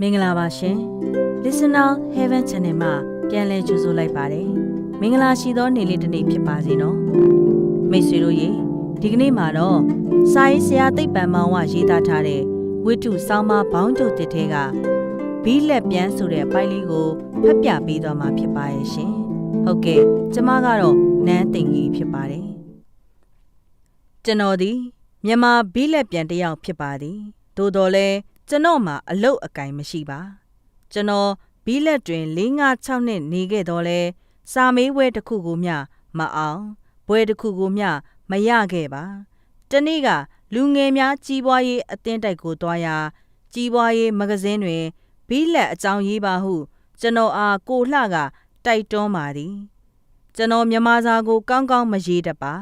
မင်္ဂလာပါရှင် Listener Heaven Channel မှာပြန်လည်ကြိုဆိုလိုက်ပါတယ်မင်္ဂလာရှိသောနေ့လေးတစ်နေ့ဖြစ်ပါစေနော်မိတ်ဆွေတို့ရေဒီကနေ့မှာတော့စာရေးဆရာသိပ္ပံမောင်ဝရေးသားထားတဲ့ဝိတုဆောင်းပါဘောင်းကျုပ်တစ်ထဲကဘီးလက်ပြန်ဆိုတဲ့ပိုင်လေးကိုဖတ်ပြပေးသွားမှာဖြစ်ပါရဲ့ရှင်ဟုတ်ကဲ့ကျမကတော့နန်းသိင်ကြီးဖြစ်ပါတယ်ကျွန်တော်ဒီမြန်မာဘီးလက်ပြန်တစ်ယောက်ဖြစ်ပါသည်သို့တော်လဲ ကျွန်တော်မှာအလုတ်အကင်မရှိပါကျွန်တော်ဘီးလက်တွင်၄၅6နှစ်နေခဲ့တော့လဲစာမေးပွဲတစ်ခုကိုမျှမအောင်ဘွဲတစ်ခုကိုမျှမရခဲ့ပါတနေ့ကလူငယ်များကြီးပွားရေးအသင်းတိုက်ကိုတွားရာကြီးပွားရေးမဂဇင်းတွင်ဘီးလက်အကြောင်းရေးပါဟု ကျွန်တော်အားကိုလှကတိုက်တွန်းပါသည်ကျွန်တော်မြန်မာစာကိုကောင်းကောင်းမရေးတတ်ပါ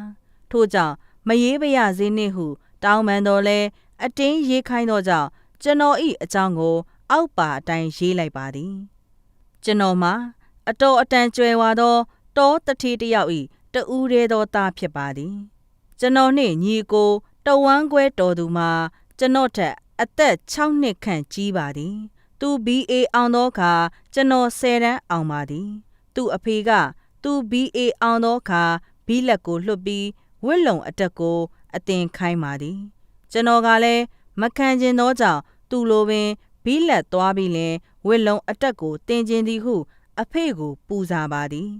ထို့ကြောင့်မရေးပရစေနှင့်ဟု တောင်းပန်တော်လဲအတင်းရေးခိုင်းသောကြောင့် ကျွန်တော်ဤအကြောင်းကို အောက်ပါအတိုင်းရေးလိုက်ပါသည် ကျွန်တော်မှာအတော်အတန်ကြွယ်ဝသောတောတထေးတစ်ယောက်ဤတူးရဲသောသားဖြစ်ပါသည် ကျွန်တော်နှင့်ညီကိုတဝမ်းခွဲတော်သူမှာကျွန်တော်ထက်အသက်6နှစ်ခန့်ကြီးပါသည် သူ BA အောင်သောအခါကျွန်တော်10တန်းအောင်ပါသည် သူအဖေကသူ BA အောင်သောအခါဘီလက်ကိုလွှတ်ပြီးဝစ်လုံအတက်ကို အတင်ခိုင်းပါသည် ကျွန်တော်ကလည်းမခံကျင်သောကြောင့် သူလိုပင်ဘီလက်သွားပြီးလင်ဝစ်လုံအတက်ကိုတင်ကျင်သည်ဟု အဖေကိုပူဇာပါသည်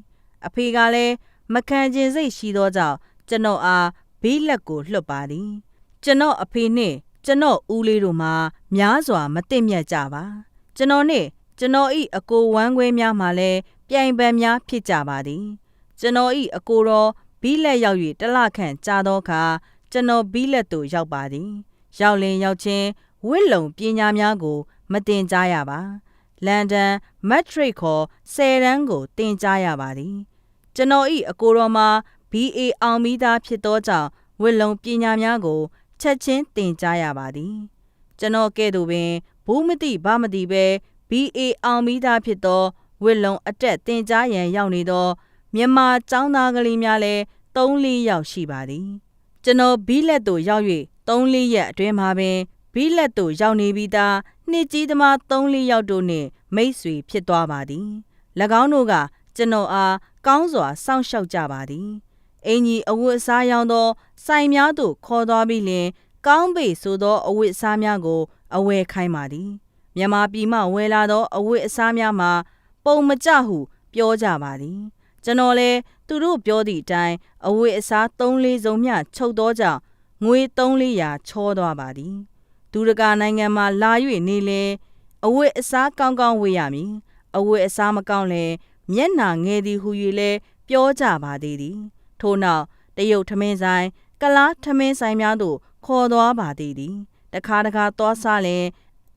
အဖေကလည်းမခံကျင်စိတ်ရှိသောကြောင့်ကျွန်တော်အားဘီလက်ကိုလွှတ်ပါသည် ကျွန်တော်အဖေနှင့်ကျွန်တော်ဦးလေးတို့မှာများစွာမသိမြတ်ကြပါကျွန်တော်နှင့်ကျွန်တော်ဤအကိုဝမ်းခွဲများမှာလည်းပြိုင်ပန်များဖြစ်ကြပါသည် ကျွန်တော်ဤအကိုတော်ဘီလက်ရောက်၍တလခန့်ကြာသောအခါကျွန်တော်ဘီလက်သို့ရောက်ပါသည် ရောက်လင်ရောက်ချင်း ဝစ်လုံပညာများကို မတင်ကြားရပါလန်ဒန်မက်ထရစ်ခေါ်10တန်းကိုတင်ကြားရပါသည် ကျွန်တော်ဤအကိုတော်မှာ BA အောင်မိသားဖြစ်သောကြောင့်ဝစ်လုံပညာများကိုချက်ချင်းတင်ကြားရပါသည် ကျွန်တော်ကဲ့သို့ပင်ဘူးမတိဗမတိပဲ BA အောင်မိသားဖြစ်သောဝစ်လုံအတက်တင်ကြားရန်ရောက်နေသောမြန်မာចောင်းသားကလေးများလည်း3-4ယောက်ရှိပါသည် ကျွန်တော်ဘီလက်သို့ရောက်၍3-4ရက်အတွင်းမှာပင် ဘီလက်သို့ရောက်နေပြီးသားနှစ်ကြီးသမား3-4ယောက်တို့နှင့်မိတ်ဆွေဖြစ်သွားပါသည်၎င်းတို့ကကျွန်တော်အားကောင်းစွာစောင့်ရှောက်ကြပါသည်အင်ကြီးအဝတ်အစားရောင်းသောဆိုင်များသို့ခေါ်သွားပြီးလင်ကောင်းပေဆိုသောအဝတ်အစားများကိုအဝယ်ခိုင်းပါသည်မြန်မာပြည်မှဝယ်လာသောအဝတ်အစားများမှာပုံမကျဟုပြောကြပါသည်ကျွန်တော်လည်းသူတို့ပြောသည့်အတိုင်းအဝတ်အစား3-4စုံမျှချုပ်သောကြောင့်ငွေ3-4ရာချောသွားပါသည် ဒူရကာနိုင်ငံမှာလာ၍နေလေအဝတ်အစားကောင်းကောင်းဝေရမည်အဝတ်အစားမကောင်းလဲမျက်နာငယ်သည်ဟု၍လဲပြောကြပါသေးသည်ထို့နောက်တရုတ်ထမင်းဆိုင်ကလားထမင်းဆိုင်များသို့ခေါ်သွားပါသေးသည်တခါတခါသွားစားလဲ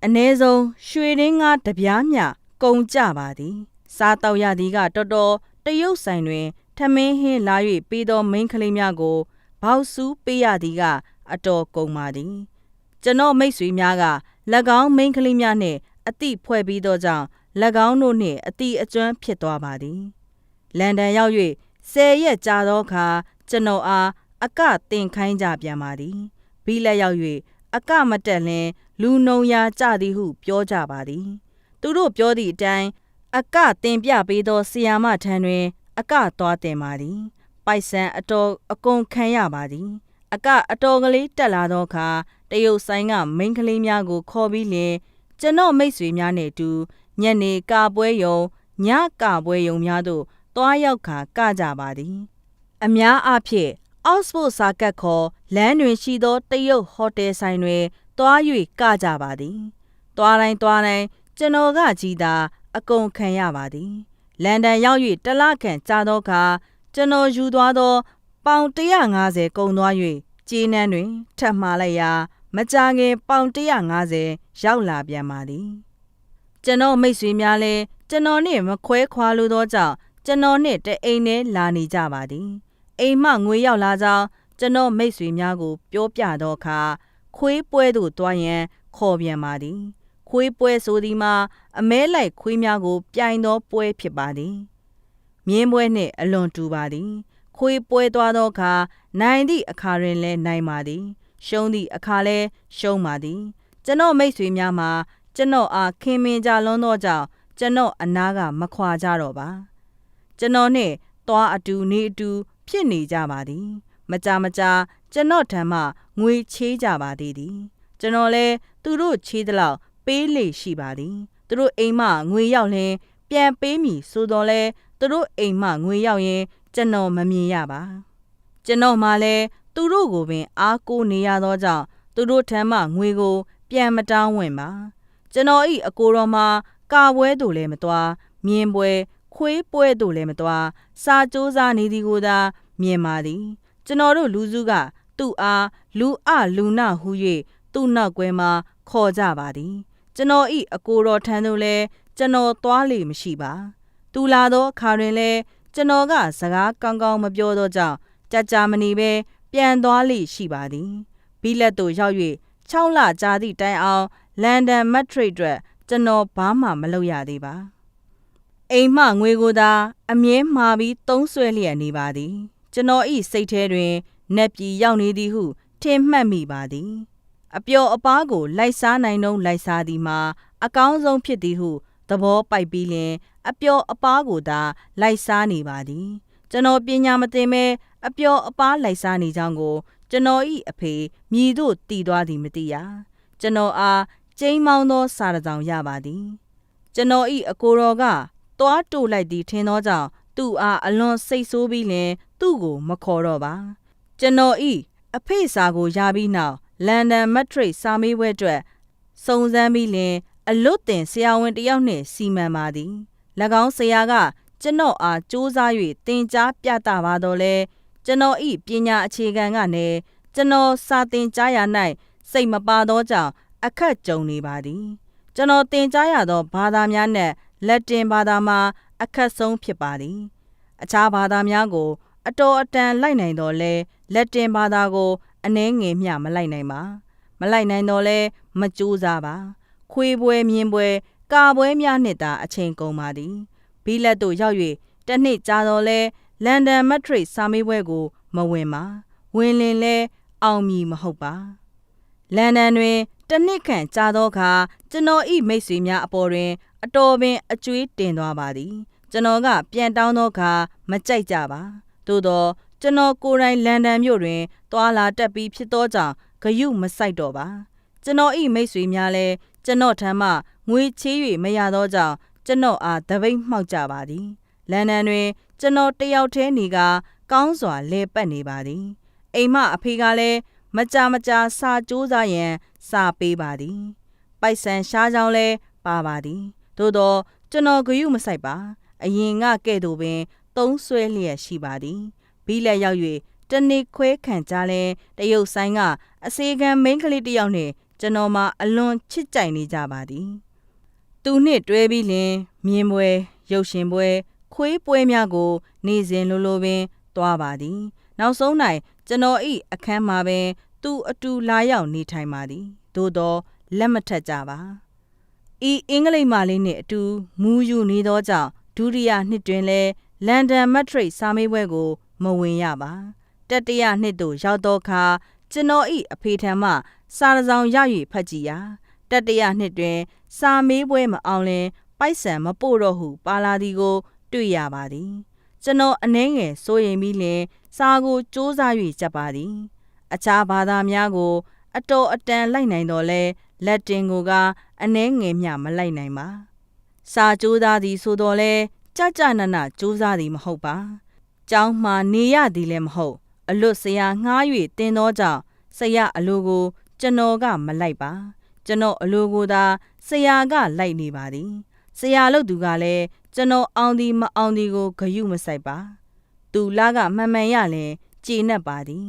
အ ਨੇ ဆုံးရွှေရင်းကားတပြားမျှကုန်ကြပါသည် စားတော့ရသည်ကတော်တော်တရုတ်ဆိုင်တွင် ထမင်းဟင်းလာ၍ပေးသောမိန်းကလေးများကိုဘောက်စုပေးရသည်ကအတော်ကုန်ပါသည် ကျွန်တော်မိတ်ဆွေများက၎င်းမိန်းကလေးများနှင့်အတိဖွဲ့ပြီးသောကြောင့်၎င်းတို့နှင့်အတိအကျွမ်းဖြစ်သွားပါသည်လန်ဒန်ရောက်၍ဆယ်ရက်ကြာသောအခါကျွန်တော်အားအကတင်ခိုင်းကြပြန်ပါသည်ဘီလက်ရောက်၍အကမတက်လင်လူနှုံရာကြသည်ဟု ပြောကြပါသည် သူတို့ပြောသည့်အတိုင်းအကတင်ပြပေးသောဆီယာမထံတွင် အကသွားတင်ပါသည် ပိုက်ဆံအတော်အကုန်ခံရပါသည် အကအတော်ကလေးတက်လာသောအခါ တရုတ်ဆိုင်ကမိန်းကလေးများကို ခေါ်ပြီးလင်ကျွန်တော်မိတ်ဆွေများနှင့်အတူညနေကာပွဲယုံညကာပွဲယုံများသို့တွားရောက်ခါကကြပါသည် အများအားဖြင့်အောက်စဖို့စာကတ်ခေါ်လမ်းတွင်ရှိသောတရုတ်ဟိုတယ်ဆိုင်တွင်တွား၍ကကြပါသည်တွားတိုင်းတွားတိုင်းကျွန်တော်ကကြီးသာအကုန်ခံရပါသည်လန်ဒန်ရောက်၍တလခန့်ကြာသောအခါကျွန်တော်ယူသွားသော ပေါင်150ကုန်သွား၍ ကျေးနန်းတွင်ထပ်မှားလိုက်ရာမကြခင်ပေါင်150ရောက်လာပြန်ပါသည်ကျွန်တော်မိတ်ဆွေများလည်းကျွန်တော်နှင့်မခွဲခွာလိုသောကြောင့်ကျွန်တော်နှင့်တအိမ်ထဲလာနေကြပါသည်အိမ်မှငွေရောက်လာကြောင်းကျွန်တော်မိတ်ဆွေများကို ပြောပြသောအခါခွေးပွဲသို့တွားရန်ခေါ်ပြန်ပါသည်ခွေးပွဲဆိုသည်မှာအမဲလိုက်ခွေးများကို ပြိုင်သောပွဲဖြစ်ပါသည်မြင်းပွဲနှင့်အလွန်တူပါသည် ခွေးပွဲသွားသောအခါနိုင်သည့်အခါတွင်လည်းနိုင်ပါသည် ရှုံးသည့်အခါလည်းရှုံးပါသည် ကျွန်တော်မိတ်ဆွေများမှာကျွန်တော်အားခင်မင်ကြလွန်းသောကြောင့်ကျွန်တော်အနာကမခွာကြတော့ပါကျွန်တော်နှင့်သွားအတူနေအတူဖြစ်နေကြပါသည် မကြမကြာကျွန်တော်ထံမှငွေချေးကြပါသေးသည် ကျွန်တော်လည်းသူတို့ချေးသလောက်ပေးလေရှိပါသည်သူတို့အိမ်မှငွေရောက်လျင်ပြန်ပေးမည်ဆိုတော့လဲသူတို့အိမ်မှငွေရောက်ရင် ကျွန်တော်မမြင်ရပါကျွန်တော်မှလည်းသူတို့ကိုပင်အားကိုးနေရသောကြောင့်သူတို့ထံမှငွေကို ပြန်မတောင်းဝင်ပါကျွန်တော်ဤအကိုတော်မှာကာပွဲတို့လည်းမသွားမြင်ပွဲခွေးပွဲတို့လည်းမသွားစာကြိုးစားနေသည်ကိုသာမြင်ပါသည် ကျွန်တော်တို့လူစုကသူ့အားလူအလူနဟု၍သူ့နောက်ကွယ်မှာခေါ်ကြပါသည် ကျွန်တော်ဤအကိုတော်ထံသို့လည်းကျွန်တော်သွားလေမရှိပါ သူလာသောအခါတွင်လည်း ကျွန်တော်ကစကားကောင်းကောင်းမပြောသောကြောင့်ကြကြမနေပဲပြန်သွားလေရှိပါသည်ဘီလက်သို့ရောက်၍6လကြာသည့်တိုင်အောင်လန်ဒန်မက်ထရစ်အတွက်ကျွန်တော်ဘာမှမလုပ်ရသေးပါအိမ်မှငွေကိုသာအမြဲမှားပြီးသုံးဆွဲလျက်နေပါသည် ကျွန်တော်ဤစိတ်ထဲတွင်နက်ပြည်ရောက်နေသည်ဟုထင်မှတ်မိပါသည် အပျော်အပားကို လိုက်စားနိုင်တော့လိုက်စားသည်မှာအကောင်းဆုံးဖြစ်သည်ဟုသဘောပိုက်ပြီးလျင် အပျော်အပားကိုသာလိုက်စားနေပါသည်ကျွန်တော်ပညာမသင်မဲအပျော်အပားလိုက်စားနေကြောင်းကို ကျွန်တော်ဤအဖေမြည်တို့တည်သွားသည်မသိရကျွန်တော်အားကျိမ်းမောင်းသောစာတစ်စောင်ရပါသည်ကျွန်တော်ဤအကိုတော်ကသွားတို့လိုက်သည်ထင်သောကြောင့်သူ့အားအလွန်စိတ်ဆိုးပြီးလင်သူ့ကိုမခေါ်တော့ပါကျွန်တော်ဤအဖေစာကိုရပြီးနောက်လန်ဒန်မက်ထရစ်စာမေးပွဲအတွက်စုံစမ်းပြီးလင်အလွတ်တင်ဆရာဝန်တစ်ယောက်နှင့်စီမံပါသည်၎ င်းဆရာက ကျွန်တော်အားစူးစမ်း၍သင်ကြားပြသပါတော့လဲကျွန်တော်ဤပညာအခြေခံကနေကျွန်တော်စာသင်ကြားရ၌စိတ်မပါသောကြောင့်အခက်ကြုံနေပါသည်ကျွန်တော်သင်ကြားရသောဘာသာများနဲ့လက်တင်ဘာသာမှာအခက်ဆုံးဖြစ်ပါသည် အခြားဘာသာများကို အတော်အတန်လိုက်နိုင်တော်လဲလက်တင်ဘာသာကိုအနှဲငယ်မျှမလိုက်နိုင်ပါ မလိုက်နိုင်တော့လဲမကြိုးစားပါခွေးပွဲမြင်းပွဲ ကာပွဲများနှင့်သာအချိန်ကုန်ပါသည်ဘီလက်တို့ရောက်၍တနှစ်ကြာတော့လဲလန်ဒန်မက်ထရစ်စာမေးပွဲကို မဝင်ပါဝင်လင်လဲအောင်မည်မဟုတ်ပါလန်ဒန်တွင်တနှစ်ခန့်ကြာသောအခါကျွန်တော်ဤမိတ်ဆွေများအပေါ်တွင် အတော်ပင်အကျွေးတင်သွားပါသည် ကျွန်တော်ကပြန်တောင်းသောအခါမကြိုက်ကြပါသို့တော့ကျွန်တော်ကိုယ်တိုင်လန်ဒန်မြို့တွင်သွာလာတက်ပြီးဖြစ်သောကြောင့်ဂယုမဆိုင်တော့ပါကျွန်တော်ဤမိတ်ဆွေများလည်းကျွန်တော်ထံမှ ငွေချေး၍မရသောကြောင့်ကျွန်တော်အားတပိတ်မှောက်ကြပါသည်လန်ဒန်တွင် ကျွန်တော်တယောက်တည်းနေကကောင်းစွာလဲပတ်နေပါသည် အိမ်မအဖေကလည်းမကြမကြာစာကြိုးစားရန်စာပေးပါသည် ပိုက်ဆံရှားကြောင်းလဲပါပါသည်သို့တော့ကျွန်တော်ဂယုမဆိုင်ပါအရင်ကကဲ့သို့ပင် သုံးဆွဲလျက်ရှိပါသည်ဘီလက်ရောက်၍တနေ့ခွဲခံကြလဲတရုတ်ဆိုင်ကအစေခံမိန်းကလေးတစ်ယောက်နှင့်ကျွန်တော်မှအလွန်ချစ်ကြိုက်နေကြပါသည် သူနှင့်တွဲပြီးလင်မြင်းပွဲရုပ်ရှင်ပွဲခွေးပွဲများကို နေ့စဉ်လိုလိုပင် သွားပါသည် နောက်ဆုံး၌ကျွန်တော်ဤအခန်းမှာပင် သူအတူလာရောက်နေထိုင်ပါသည်သို့တော့လက်မထက်ကြပါဤအင်္ဂလိပ်မာလေးနှင့်အတူမူယူနေသောကြောင့်ဒုတိယနှစ်တွင်လဲလန်ဒန်မက်ထရစ်စာမေးပွဲကို မဝင်ရပါတတိယနှစ်သို့ရောက်သောအခါကျွန်တော်ဤအဖေထံမှစာတစ်စောင်ရ၍ဖတ်ကြည့်ရာ တတိယနှစ်တွင် စာမေးပွဲမအောင်လင် ပိုက်ဆံမပို့တော့ဟု ပါလာသည်ကို တွေ့ရပါသည် ကျွန်တော်အနှဲငယ်စိုးရိမ်ပြီးလင် စာကိုစူးစမ်း၍ကြပ်ပါသည် အခြားဘာသာများကို အတော်အတန်လိုက်နိုင်တော်လဲလက်တင်ကိုကအနှဲငယ်မျှမလိုက်နိုင်ပါစာကြိုးစားသည်ဆိုတော်လဲကြကြနနကြိုးစားသည်မဟုတ်ပါကျောင်းမှနေရသည်လည်းမဟုတ် အလွတ်ဆရာငှား၍တင်သောကြောင့်ဆရာအလိုကို ကျွန်တော်ကမလိုက်ပါ ကျွန်တော်အလိုကိုသာဆရာကလိုက်နေပါသည်ဆရာလို့သူကလည်းကျွန်တော်အောင်သည်မအောင်သည်ကိုဂယုမဆိုင်ပါသူလာကမှန်မှန်ရလင်ကြည်နပ်ပါသည်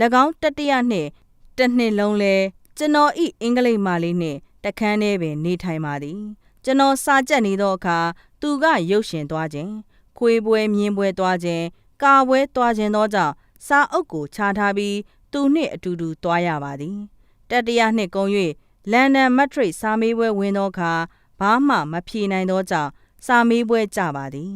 ၎င်းတတိယနှင့်တစ်နှစ်လုံးလဲကျွန်တော်ဤအင်္ဂလိပ်မာလေးနှင့်တခန်းထဲပင်နေထိုင်ပါသည်ကျွန်တော်စာကြက်နေသောအခါသူကရုပ်ရှင်သွားခြင်းခွေးပွဲမြင်းပွဲသွားခြင်းကာပွဲသွားခြင်းသောကြောင့်စာအုပ်ကိုခြားထားပြီးသူနှင့်အတူတူသွားရပါသည်တတိယနှစ်ကုန်၍ လန်ဒန်မက်ထရစ်စာမေးပွဲဝင်သောအခါဘာမှမဖြေနိုင်သောကြောင့်စာမေးပွဲကြပါသည်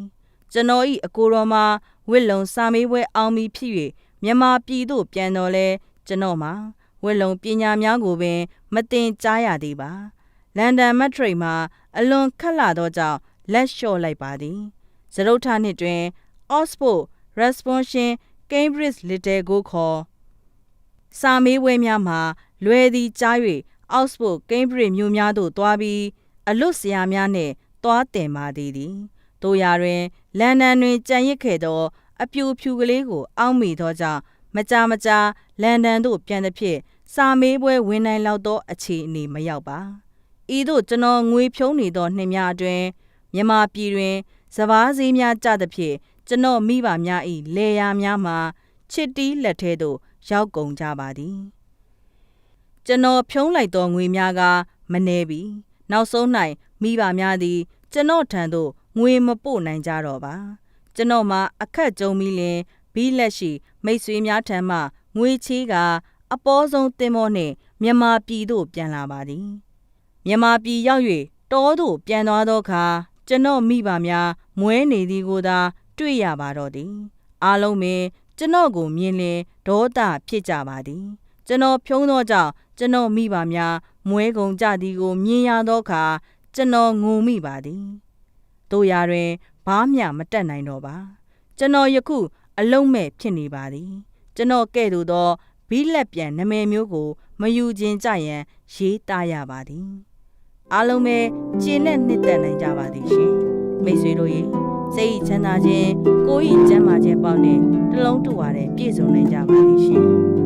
ကျွန်တော်ဤအကိုတော်မှာဝစ်လုံစာမေးပွဲအောင်ပြီဖြစ်၍မြန်မာပြည်သို့ပြန်တော်လဲကျွန်တော်မှာဝစ်လုံပညာများကိုပင် မတင်ကြားရသေးပါလန်ဒန်မက်ထရိတ်မှာအလွန်ခက်လာသောကြောင့်လက်လျှော့လိုက်ပါသည်စရုပ်ထနှစ်တွင် Oxford Responsion Cambridge Little ကိုခေါ်စာမေးပွဲများမှာလွယ်သည်ကြား၍ Oxford Cambridge မြို့များသို့တွားပြီးအလွတ်ဆရာများနှင့်တွားတင်ပါသည်သည်တို့ရာတွင်လန်ဒန်တွင်ကြံရစ်ခဲ့သော အပြူဖြူကလေးကို အောက်မိသောကြောင့်မကြာမကြာလန်ဒန်သို့ပြန်သည်ဖြင့်စာမေးပွဲဝင်နိုင်လောက်သောအခြေအနေမရောက်ပါဤသို့ကျွန်တော်ငွေဖြုံးနေသောနှစ်များအတွင်မြန်မာပြည်တွင်စပားစည်းများကြသဖြင့်ကျွန်တော်မိဘများ၏လေယာများမှာချစ်တီးလက်ထဲသို့ရောက်ကုန်ကြပါသည် ကျွန်တော်ဖြုံးလိုက်သောငွေများကမနှဲပြီနောက်ဆုံး၌မိဘများသည်ကျွန်တော်ထံသို့ငွေမပို့နိုင်ကြတော့ပါကျွန်တော်မှာအခက်ကြုံပြီးလင်ဘီလက်ရှိ မိတ်ဆွေများထံမှငွေချေးကအပေါ်ဆုံးတင်မောနှင့်မြန်မာပြည်သို့ပြန်လာပါသည်မြန်မာပြည်ရောက်၍တောသို့ပြန်သွားသောအခါကျွန်တော်မိဘများမွဲနေသည်ကိုသာ တွေ့ရပါတော့သည် အားလုံးပင်ကျွန်တော်ကိုမြင်လင်ဒေါသဖြစ်ကြပါသည် ကျွန်တော်ဖြုံးသောကြောင့်ကျွန်တော်မိဘများမွဲကုန်ကြသည်ကိုမြင်ရသောအခါကျွန်တော်ငုံမိပါသည်တို့ရာတွင်ဘာမျှမတက်နိုင်တော့ပါကျွန်တော်ယခု အလုံးမဲ့ဖြစ်နေပါသည် ကျွန်တော်ကဲ့သို့သောဘီလက်ပြန်နမယ်မျိုးကို မယူခြင်းကြရန်ရေးသားရပါသည်အားလုံးပဲကျင့်နဲ့နှစ်သက်နိုင်ကြပါသည်ရှင်မိတ်ဆွေတို့ရေစိတ်ချမ်းသာခြင်းကိုယ်ဤကျမ်းမာခြင်းပေါင်းနဲ့တလုံးတူပါတဲ့ပြည့်စုံနိုင်ကြပါသည်ရှင်